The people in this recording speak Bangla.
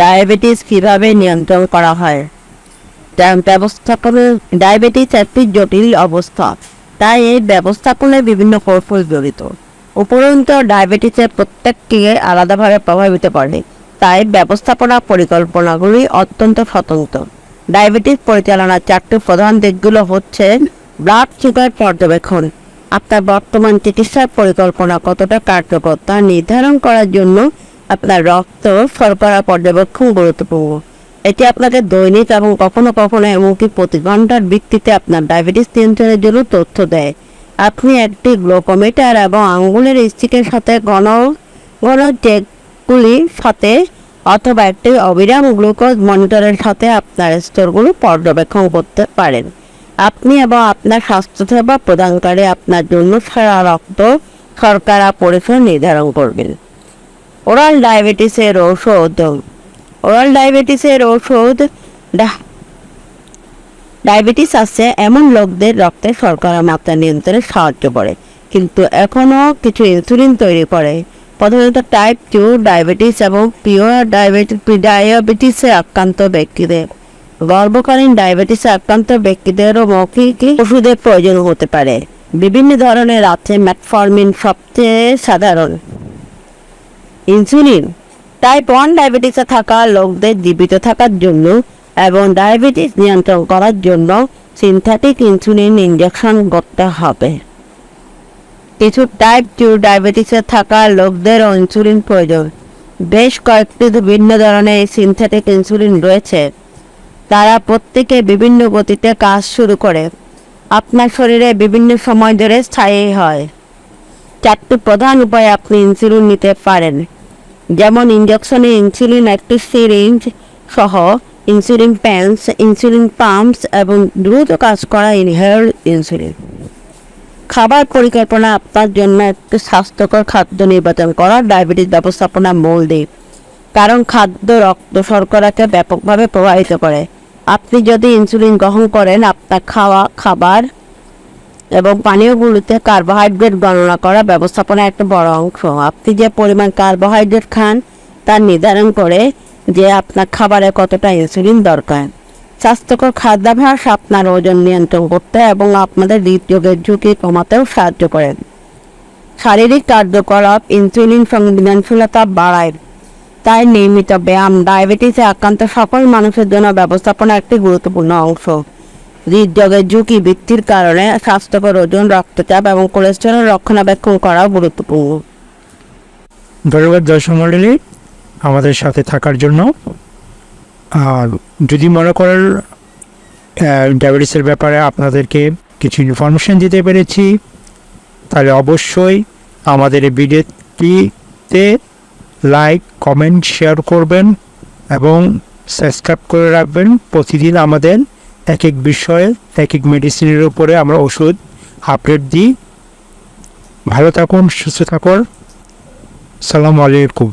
ডায়াবেটিস কীভাবে নিয়ন্ত্রণ করা হয়? ব্যবস্থাপনা ডায়াবেটিস একটি জটিল অবস্থা, তাই এই ব্যবস্থাপনায় বিভিন্ন কৌশল জড়িত। উপরন্ত, ডায়াবেটিসের প্রত্যেকটি আলাদাভাবে প্রভাবিত করে, তাই ব্যবস্থাপনা পরিকল্পনাগুলি অত্যন্ত স্বতন্ত্র। ডায়াবেটিস পরিচালনার চারটি প্রধান দিকগুলো হচ্ছে, ব্লাড সুগার পর্যবেক্ষণ, আপনার বর্তমান চিকিৎসার পরিকল্পনা কতটা কার্যকর তা নির্ধারণ করার জন্য আপনার রক্ত শর্করা পর্যবেক্ষণ গুরুত্বপূর্ণ। এটি আপনাকে দৈনিক এবং কখনো কখনো এমনকি প্রতি ঘণ্টার ভিত্তিতে আপনার ডায়াবেটিস নিয়ন্ত্রণের জন্য তথ্য দেয়। আপনি একটি গ্লোকোমিটার এবং আঙ্গুলের স্টিকের সাথে ঘন ঘন চেকগুলির সাথে অথবা একটি অবিরাম গ্লুকোজ মনিটরের সাথে আপনার স্তরগুলো পর্যবেক্ষণ করতে পারেন। আপনি এবং আপনার স্বাস্থ্যসেবা প্রদানকারী আপনার জন্য সারা রক্ত শর্করা পরিসর নির্ধারণ করবেন। ওরাল ডায়াবেটিসের ঔষধ। ওরাল ডায়াবেটিসের ওষুধ ডায়াবেটিস আছে এমন লোকদের রক্তে শর্করা মাত্রা নিয়ন্ত্রণে সাহায্য করে, কিন্তু এখনও কিছু ইনসুলিন তৈরি করে। প্রধানত টাইপ টু ডায়াবেটিস এবং পিওর ডায়াবেটিস ডায়াবেটিসে আক্রান্ত ব্যক্তিদের। গর্ভকালীন ডায়াবেটিসে আক্রান্ত ব্যক্তিদেরও মৌখিক ওষুধের প্রয়োজন হতে পারে। বিভিন্ন ধরনের আছে ম্যাটফর্মিন সবচেয়ে সাধারণ। ইনসুলিন। টাইপ ওয়ান ডায়াবেটিসে থাকা লোকদের জীবিত থাকার জন্য এবং ডায়াবেটিস নিয়ন্ত্রণ করার জন্য সিনথেটিক ইনসুলিন ইনজেকশন করতে হবে। কিছু টাইপ টু ডায়াবেটিসে থাকা লোকদেরও ইনসুলিন প্রয়োজন। বেশ কয়েকটি ভিন্ন ধরনের সিনথেটিক ইনসুলিন রয়েছে। তারা প্রত্যেকে বিভিন্ন গতিতে কাজ শুরু করে। আপনার শরীরে বিভিন্ন সময় ধরে স্থায়ী হয়। চারটি প্রধান উপায়ে আপনি ইনসুলিন নিতে পারেন। যেমন ইঞ্জেকশনে ইনসুলিন একটি সিরিঞ্জ সহ ইনসুলিন প্যান্স ইনসুলিন পাম্পস এবং দ্রুত কাজ করা ইনহেল ইনসুলিন খাবার পরিকল্পনা আপনার জন্য একটি স্বাস্থ্যকর খাদ্য নির্বাচন করা ডায়াবেটিস ব্যবস্থাপনা মূল দিক কারণ খাদ্য রক্ত শর্করাকে ব্যাপকভাবে প্রভাবিত করে। আপনি যদি ইনসুলিন গ্রহণ করেন, আপনার খাওয়া, খাবার এবং পানীয়গুলোতে কার্বোহাইড্রেট গণনা করা ব্যবস্থাপনা একটা বড় অংশ। আপনি যে পরিমাণ কার্বোহাইড্রেট খান, তা নির্ধারণ করে যে আপনার খাবারে কতটা ইনসুলিন দরকার। স্বাস্থ্যকর খাদ্যাভ্যাস আপনার ওজন নিয়ন্ত্রণ করতে এবং আপনাদের হৃদরোগের ঝুঁকি কমাতেও সাহায্য করে শারীরিক কার্যকলাপ ইনসুলিন সংবেদনশীলতা বাড়ায়। তাই নিয়মিত ব্যায়াম, ডায়াবেটিসে আক্রান্ত সকল মানুষের জন্য ব্যবস্থাপনা একটি গুরুত্বপূর্ণ অংশ। হৃদরোগের ঝুঁকি বৃদ্ধির কারণে স্বাস্থ্যকর ওজন, রক্তচাপ এবং কোলেস্টেরল রক্ষণাবেক্ষণ করাও গুরুত্বপূর্ণ। ধন্যবাদ দর্শক মণ্ডলী আমাদের সাথে থাকার জন্য। আর যদি মনে করেন ডায়াবেটিসের ব্যাপারে আপনাদেরকে কিছু ইনফরমেশন দিতে পেরেছি, তাহলে অবশ্যই আমাদের এই ভিডিওটিতে লাইক কমেন্ট শেয়ার করবেন এবং সাবস্ক্রাইব করে রাখবেন। প্রতিদিন আমাদের এক এক বিষয়ে, এক এক মেডিসিনের উপরে আমরা ওষুধ আপডেট দিই। ভালো থাকুন, সুস্থ থাকুন। সালামু আলাইকুম।